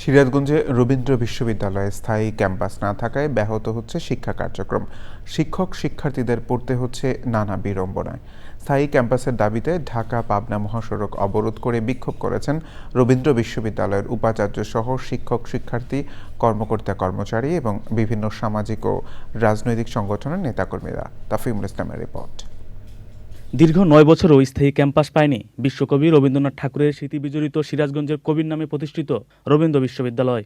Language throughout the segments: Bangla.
সিরাজগঞ্জে রবীন্দ্র বিশ্ববিদ্যালয়ে স্থায়ী ক্যাম্পাস না থাকায় ব্যাহত হচ্ছে শিক্ষা কার্যক্রম। শিক্ষক শিক্ষার্থীদের পড়তে হচ্ছে নানা বিড়ম্বনায়। স্থায়ী ক্যাম্পাসের দাবিতে ঢাকা পাবনা মহাসড়ক অবরোধ করে বিক্ষোভ করেছেন রবীন্দ্র বিশ্ববিদ্যালয়ের উপাচার্য সহ শিক্ষক শিক্ষার্থী, কর্মকর্তা কর্মচারী এবং বিভিন্ন সামাজিক ও রাজনৈতিক সংগঠনের নেতাকর্মীরা। তাফিমুল ইসলামের রিপোর্ট। দীর্ঘ নয় বছরও স্থায়ী ক্যাম্পাস পায়নি। বিশ্বকবি রবীন্দ্রনাথ ঠাকুরের স্মৃতি বিজড়িত সিরাজগঞ্জের কবির নামে প্রতিষ্ঠিত রবীন্দ্র বিশ্ববিদ্যালয়।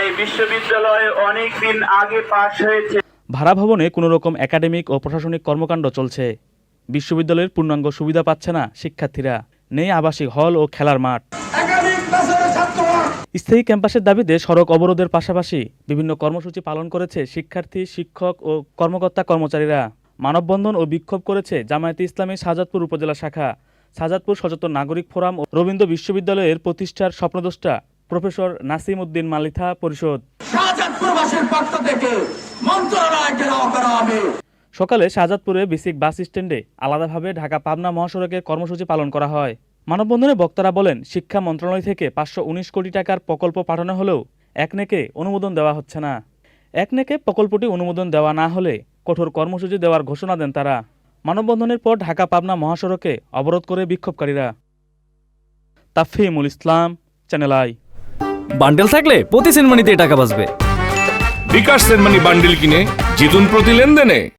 এই বিশ্ববিদ্যালয়ে অনেক দিন আগে পাশ হয়েছে। ভাড়া ভবনে কোনো রকম একাডেমিক ও প্রশাসনিক কর্মকাণ্ড চলছে। বিশ্ববিদ্যালয়ের পূর্ণাঙ্গ সুবিধা পাচ্ছে না শিক্ষার্থীরা। নেই আবাসিক হল ও খেলার মাঠ। স্থায়ী ক্যাম্পাসের দাবিতে সড়ক অবরোধের পাশাপাশি বিভিন্ন কর্মসূচি পালন করেছে শিক্ষার্থী শিক্ষক ও কর্মকর্তা কর্মচারীরা। মানববন্ধন ও বিক্ষোভ করেছে জামায়াতে ইসলামী শাহজাদপুর উপজেলা শাখা। শাহজাদপুর সচেতন নাগরিক ফোরাম ও রবীন্দ্র বিশ্ববিদ্যালয়ের প্রতিষ্ঠার স্বপ্নদ্রষ্টা প্রফেসর নাসিম উদ্দিন মালিথা পরিষদ। পক্ষ থেকে করা হবে। সকালে শাহজাদপুরে বেসিক বাস স্ট্যান্ডে আলাদাভাবে ঢাকা পাবনা মহাসড়কে কর্মসূচি পালন করা হয়। মানববন্ধনে বক্তারা বলেন শিক্ষা মন্ত্রণালয় থেকে পাঁচশো উনিশ কোটি টাকার প্রকল্প পাঠানো হলেও একনেকে অনুমোদন দেওয়া হচ্ছে না। একনেকে প্রকল্পটি অনুমোদন দেওয়া না হলে কঠোর কর্মসূচি দেওয়ার ঘোষণা দেন তারা। মানববন্ধনের পর ঢাকা পাবনা মহাসড়কে অবরোধ করে বিক্ষোভকারীরা। Tafimul Islam channel I. Bundle থাকলে প্রতি সেনমানিতে টাকা বাঁচবে। বিকাশ সেনমানি বান্ডেল কিনে জিতুন প্রতি লেনদেনে।